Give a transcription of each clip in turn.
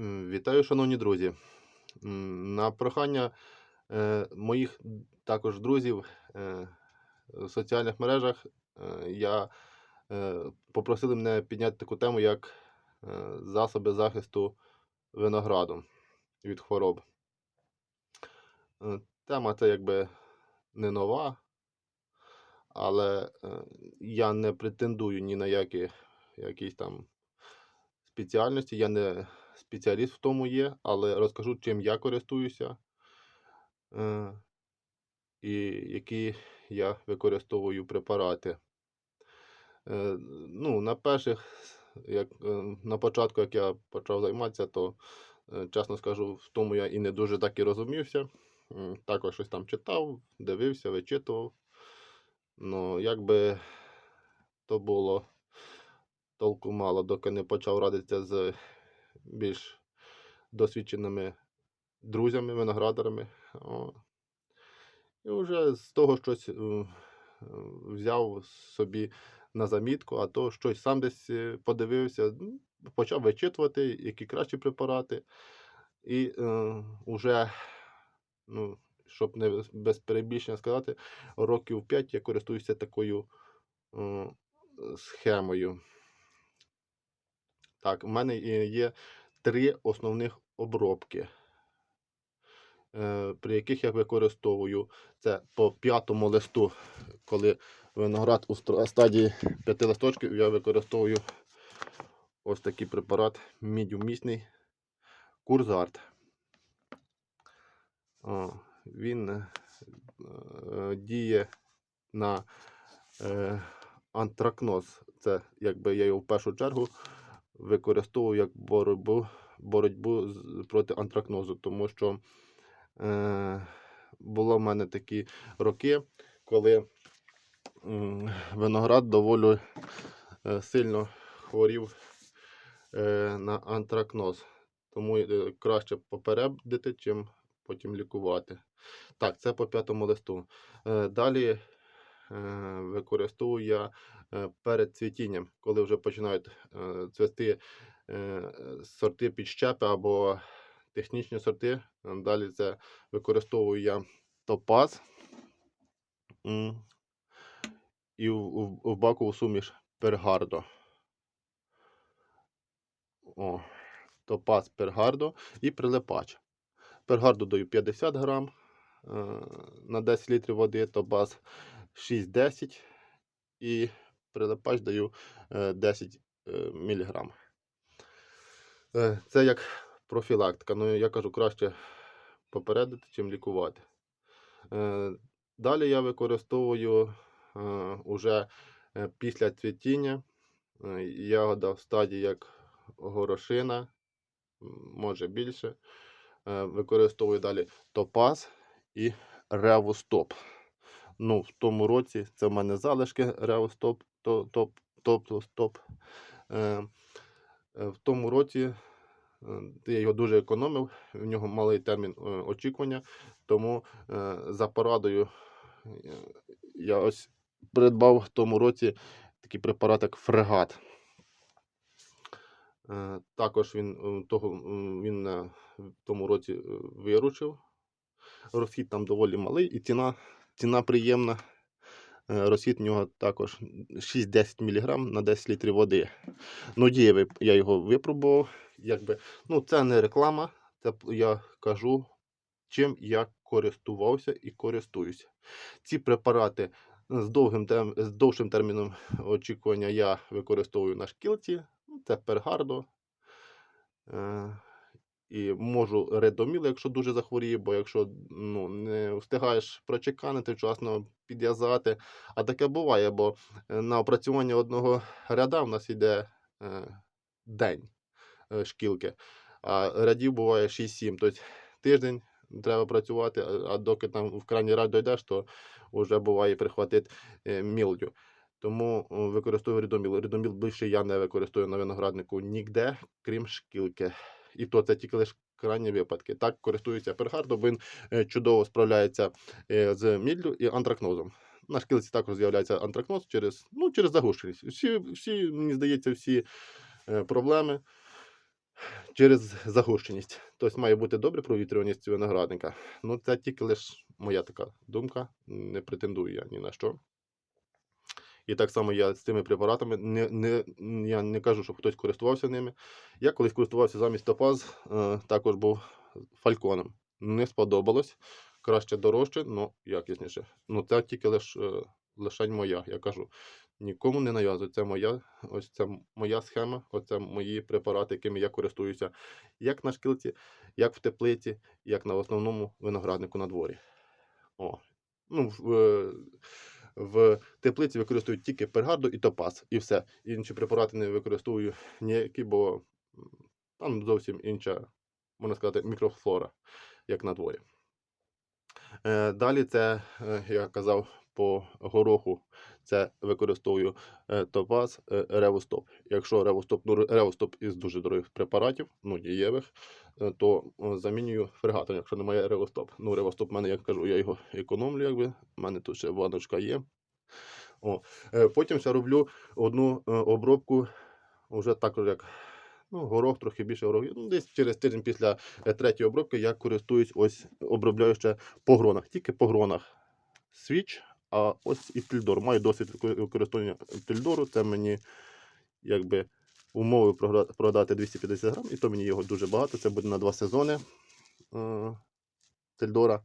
Вітаю, шановні друзі. На прохання е, моїх також друзів е, в соціальних мережах е, я попросили мене підняти таку тему, як засоби захисту винограду від хвороб. Тема це якби не нова, але я не претендую ні на які якісь там спеціальності. Я не спеціаліст в тому є, але розкажу, чим я користуюся е, і які я використовую препарати. Е, Ну, на перших, як, е, на початку, як я почав займатися, то, чесно скажу, в тому я і не дуже так і розумівся. Також щось там читав, дивився, вичитував. Ну, якби то було толку мало, доки не почав радитися з більш досвідченими друзями, виноградарами. О. І вже з того щось е, взяв собі на замітку, а то щось сам десь е, подивився, почав вичитувати, які кращі препарати. І е, вже, ну, щоб не без перебільшення сказати, років 5 я користуюся такою е, схемою. Так, у мене є три основних обробки, е, при яких я використовую це по п'ятому листу, коли виноград у стадії п'яти листочків, я використовую ось такий препарат мідіумісний Курзарт. О, він е, е, діє на е, антракноз. Це якби я його в першу чергу використовую як боротьбу, боротьбу проти антракнозу, тому що е, було в мене такі роки, коли виноград доволі е, сильно хворів е, на антракноз. Тому е, краще попередити, чим потім лікувати. Так, це по п'ятому листу. Далі використовую я е, перед цвітінням, коли вже починають е, цвісти е, сорти підщепи або технічні сорти. Е, Далі це використовую я топаз і в, бакову суміш пергардо. О, топаз пергардо і прилипач. Пергардо даю 50 грам е, на 10 літрів води, топаз 6-10 і прилипач даю е, 10 е, мг. Е, Це як профілактика. Ну, я кажу, краще попередити, чим лікувати. Е, Далі я використовую е, уже е, після цвітіння е, ягода в стадії як горошина, може більше. Е, Використовую далі топаз і ревостоп. Ну, в тому році це в мене залишки ревостоп, то, топ, топ, стоп. Е, в тому році е, я його дуже економив, в нього малий термін е, очікування, тому е, за порадою е, я ось придбав в тому році такий препарат, як фрегат. Також він, того, він в тому році виручив. Розхід там доволі малий і ціна, ціна приємна. Е, Розхід в нього також 6-10 мг на 10 літрів води. Ну, діє, вип- я його випробував. Якби, ну, це не реклама, це я кажу, чим я користувався і користуюся. Ці препарати з, довгим, з довшим терміном очікування я використовую на шкілці. Ну, Це пергардо. І можу редоміл, якщо дуже захворіє, бо якщо ну, не встигаєш прочеканити, вчасно підв'язати. А таке буває, бо е, на опрацювання одного ряда в нас йде е, день е, шкілки, а рядів буває 6-7. Тобто тиждень треба працювати, а- доки там в крайній ряд дійдеш, то вже буває прихватить е, мілдю. Тому е, використовую рідоміл. Рідоміл більше я не використовую на винограднику ніде, крім шкілки. І то це тільки лише крайні випадки. Так користуюся пергардом, він е, чудово справляється е, з мідлю і антракнозом. На шкілці також з'являється антракноз через, ну, через загущеність. Всі, всі, мені здається, всі е, проблеми через загущеність. Тобто має бути добре провітрюваність виноградника. Ну, це тільки лише моя така думка. Не претендую я ні на що. І так само я з цими препаратами не, не, я не кажу, щоб хтось користувався ними. Я колись користувався замість топаз, е, також був фальконом. Не сподобалось. Краще дорожче, але якісніше. Ну, це тільки лише е, лишень моя. Я кажу, нікому не нав'язую. Це моя, ось це моя схема, оце мої препарати, якими я користуюся як на шкілці, як в теплиці, як на основному винограднику на дворі. О. Ну, в, е, в теплиці використовують тільки пергарду і топаз, і все. Інші препарати не використовую ніякі, бо там зовсім інша, можна сказати, мікрофлора, як на дворі. Е, Далі це, як я казав, по гороху це використовую е, топаз ревостоп. Якщо ревостоп, ну ревостоп із дуже дорогих препаратів, ну дієвих, е, то е, замінюю фрегатом, якщо немає ревостоп. Ну, ревостоп в мене, як кажу, я його економлю, якби. У мене тут ще баночка є. О. Потім ще роблю одну обробку, вже також як ну, горох, трохи більше горох. Ну, десь через тиждень після третьої обробки я користуюсь ось обробляю ще по гронах, тільки по гронах. Свіч, а ось і тильдор. Маю досвід використання тильдору. Це мені якби умови продати 250 грам, і то мені його дуже багато. Це буде на два сезони е, тильдора.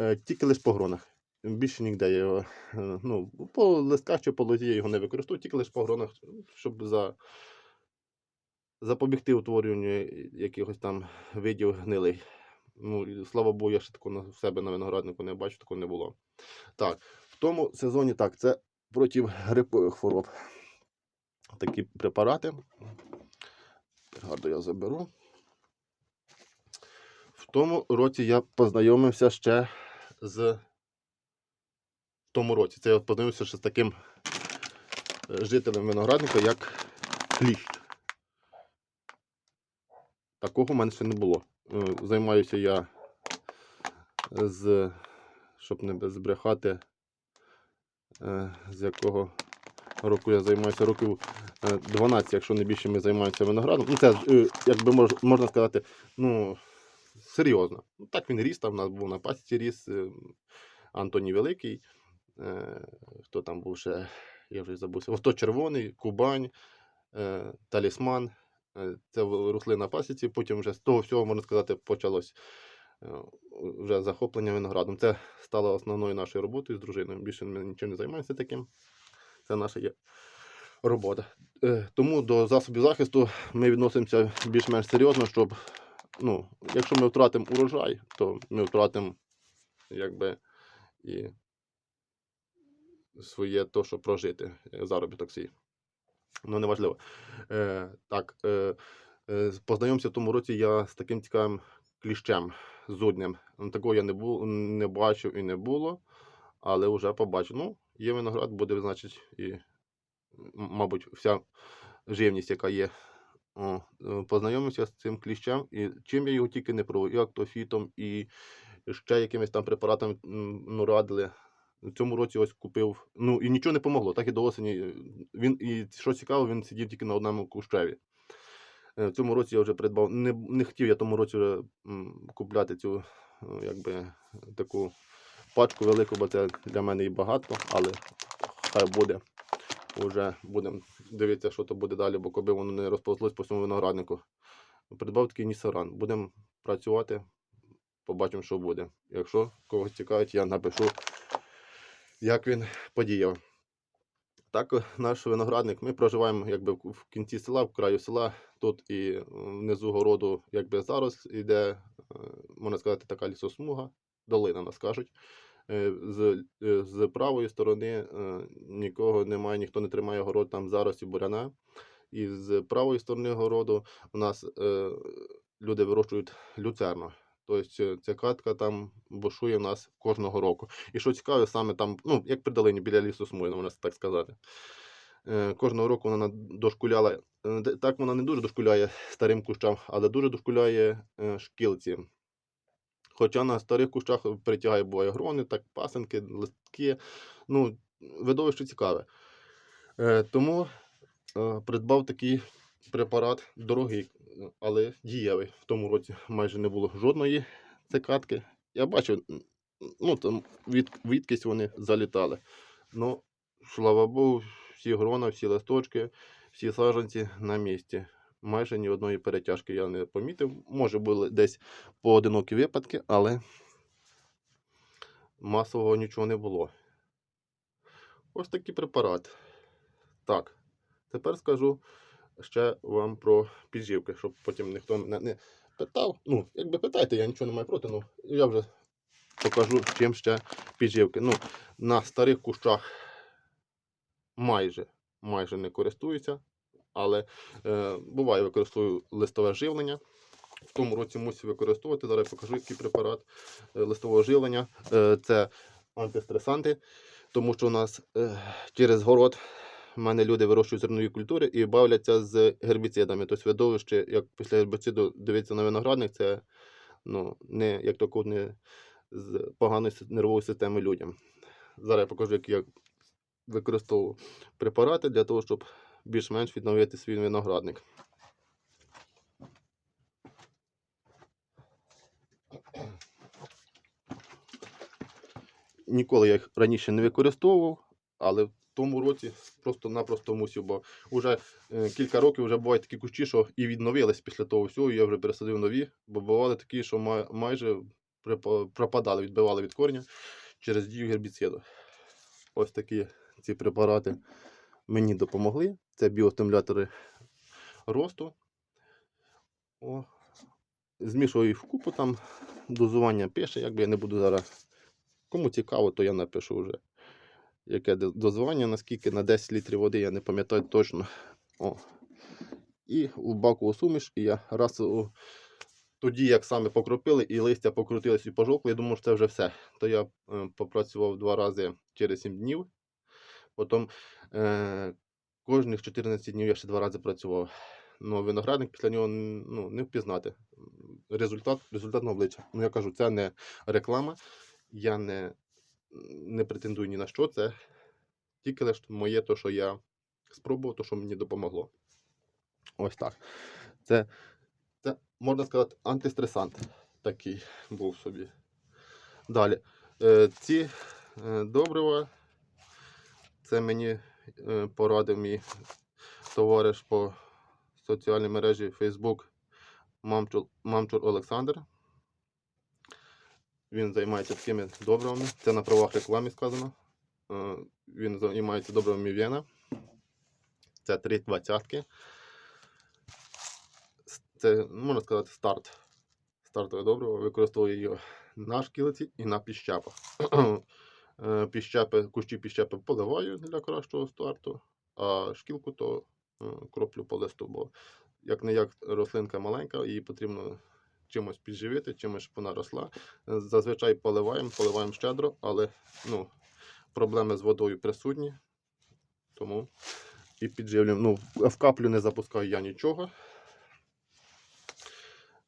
Е, тільки лише по гронах. Більше ніде я його, е, ну, по листках чи по лозі я його не використовую, тільки лише по гронах, щоб за, запобігти утворюванню якихось там видів гнилий. Ну, і слава Богу, я ще такого в себе на винограднику не бачу, такого не було. Так, в тому сезоні так, це проти грипових хвороб. Такі препарати. Гарно я заберу. В тому році я познайомився ще з. В тому році це я познайомився ще з таким е, жителем виноградника, як кліщ. Такого в мене ще не було. Е, Займаюся я з, щоб не збрехати, е, з якого року я займаюся, років е, 12, якщо не більше ми займаємося виноградом. Ну, це, е, якби можна сказати, ну, серйозно. Ну, так він ріс, там у нас був на пасіці ріс е, Антоній Великий. Е, Хто там був ще, я вже забувся. Ото червоний, Кубань, е, талісман. Е, Це росли на пасіці. Потім вже з того всього, можна сказати, почалось е, вже захоплення виноградом. Це стало основною нашою роботою з дружиною. Більше ми нічим не займаємося таким. Це наша є робота. Е, Тому до засобів захисту ми відносимося більш-менш серйозно, щоб, ну, якщо ми втратимо урожай, то ми втратимо якби і своє то, що прожити, заробіток свій. Ну, неважливо. Е, так, е, е, познайомився в тому році я з таким цікавим кліщем зуднем. Ну, Такого я не, бу, не бачив і не було, але вже побачив. Ну, є виноград, буде, значить, і, мабуть, вся живність, яка є. О, е, познайомився з цим кліщем, і чим я його тільки не пробував, і актофітом, і ще якимись там препаратами ну, радили. В цьому році ось купив. Ну і нічого не помогло, так і до осені. е, Він і що цікаво, він сидів тільки на одному кущеві. Е, В цьому році я вже придбав. Не, не хотів я тому році вже купляти цю е, якби таку пачку велику, бо це для мене і багато, але хай буде. Уже будемо дивитися, що то буде далі, бо коли воно не розповзлось по всьому винограднику. Придбав такий нісаран. Будемо працювати, побачимо, що буде. Якщо когось цікавить, я напишу, як він подіяв. Так, е, наш виноградник. Ми проживаємо якби в кінці села, в краю села. Тут і е, внизу городу, якби зараз іде, е, можна сказати, така лісосмуга, долина нас кажуть. З, з правої сторони нікого немає, ніхто не тримає город, там зарості буряна. І з правої сторони городу у нас люди вирощують люцерну. Тобто ця катка там бушує нас кожного року. І що цікаво, саме там, ну, як при долині біля лісу смуги, можна так сказати. Е, Кожного року вона дошкуляла. е, Так вона не дуже дошкуляє старим кущам, але дуже дошкуляє е, шкілці. Хоча на старих кущах притягає буває грони, так пасенки, листки. Ну, видовище цікаве. Тому придбав такий препарат дорогий. але дієвий. В тому році майже не було жодної цикатки. Я бачив, ну там від, відкись вони залітали. Ну, слава Богу, всі грона, всі листочки, всі саджанці на місці. Майже ні одної перетяжки я не помітив. Може були десь поодинокі випадки, але масового нічого не було. Ось такий препарат. Так, тепер скажу ще вам про підживки, щоб потім ніхто мене не питав. Ну, якби питайте, я нічого не маю проти, ну я вже покажу, чим ще підживки. Ну, на старих кущах майже, майже не користуюся, але е, буває, використовую листове живлення. В тому році мусив використовувати. Зараз покажу, який препарат е, листового живлення. Е, це антистресанти, тому що у нас е, через город в мене люди вирощують зернові культури і бавляться з гербіцидами. Тобто видовище, як після гербіциду дивиться на виноградник, це ну, не як таку не з поганої нервової системи людям. Зараз я покажу, як я використовував препарати для того, щоб більш-менш відновити свій виноградник. Ніколи я їх раніше не використовував, але тому році просто-напросто мусив, бо вже е, кілька років вже бувають такі кущі, що і відновились після того всього, я вже пересадив нові, бо бували такі, що май- майже пропадали, відбивали від корня через дію гербіциду. Ось такі ці препарати мені допомогли. Це біостимулятори росту. О, змішую їх в купу, там дозування пише, якби я не буду зараз. Кому цікаво, то я напишу вже. Яке до- дозування, наскільки на 10 літрів води, я не пам'ятаю точно. О. І в бакову суміш, і я раз у... тоді, як саме покропили, і листя покрутились і пожовкли, я думав, що це вже все. То я е, попрацював два рази через 7 днів. Потім е, кожних 14 днів я ще два рази працював. Ну, виноградник після нього ну, не впізнати. Результат, результат на обличчя. Ну, я кажу, це не реклама. Я не, не претендую ні на що. Це тільки лише моє, то, що я спробував, то, що мені допомогло. Ось так. Це, це можна сказати, антистресант такий був собі. Далі. Е, ці е, добрива, це мені е, порадив мій товариш по соціальній мережі Facebook Мамчур, Олександр. Він займається такими добривами. Це на правах реклами сказано. Е, Він займається добривами Вєна. Це 3,20. Це, можна сказати, старт. Стартове добриво. Використовую його на шкілиці і на піщапах. Е, Піщапи, кущі піщапи поливаю для кращого старту, а шкілку то е, кроплю по листу, бо як не як рослинка маленька, її потрібно чимось підживити, чимось щоб вона росла. Е, Зазвичай поливаємо, поливаємо щедро, але ну, проблеми з водою присутні. Тому і підживлюємо. Ну, в- каплю не запускаю я нічого.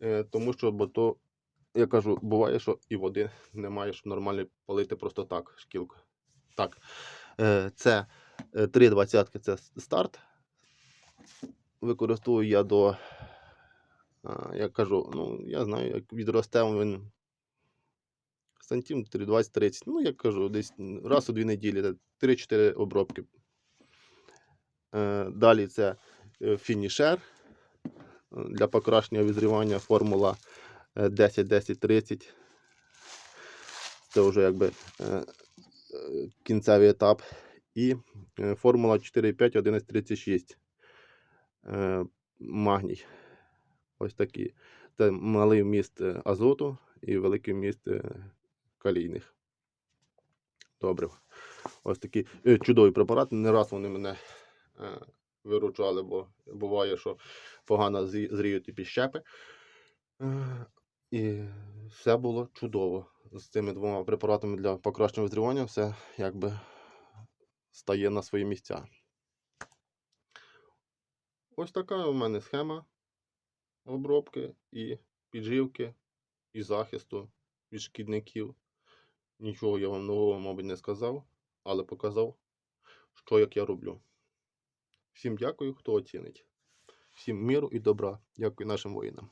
Е, тому що, бо то, я кажу, буває, що і води немає, щоб нормально полити просто так, шкілку. Так, е, це е, 3,20 це старт. Використовую я до, я кажу, ну, я знаю, як відросте він сантиметрів 20-30. Ну, я кажу, десь раз у дві неділі, це 3-4 обробки. Е, Далі це е, фінішер е, для покращення визрівання формула 10-10-30. Це вже якби кінцевий етап. І формула 4,5-11,36. Е, Магній. Ось такі. Це малий вміст е, азоту і великий вміст е, калійних. Добре. Ось такі е, чудові препарати. Не раз вони мене виручали, бо буває, що погано зріють і піщепи. І все було чудово. З цими двома препаратами для покращення визрівання все якби стає на свої місця. Ось така у мене схема обробки і підживки, і захисту від шкідників. Нічого я вам нового, мабуть, не сказав, але показав, що як я роблю. Всім дякую, хто оцінить. всім миру і добра. Дякую нашим воїнам.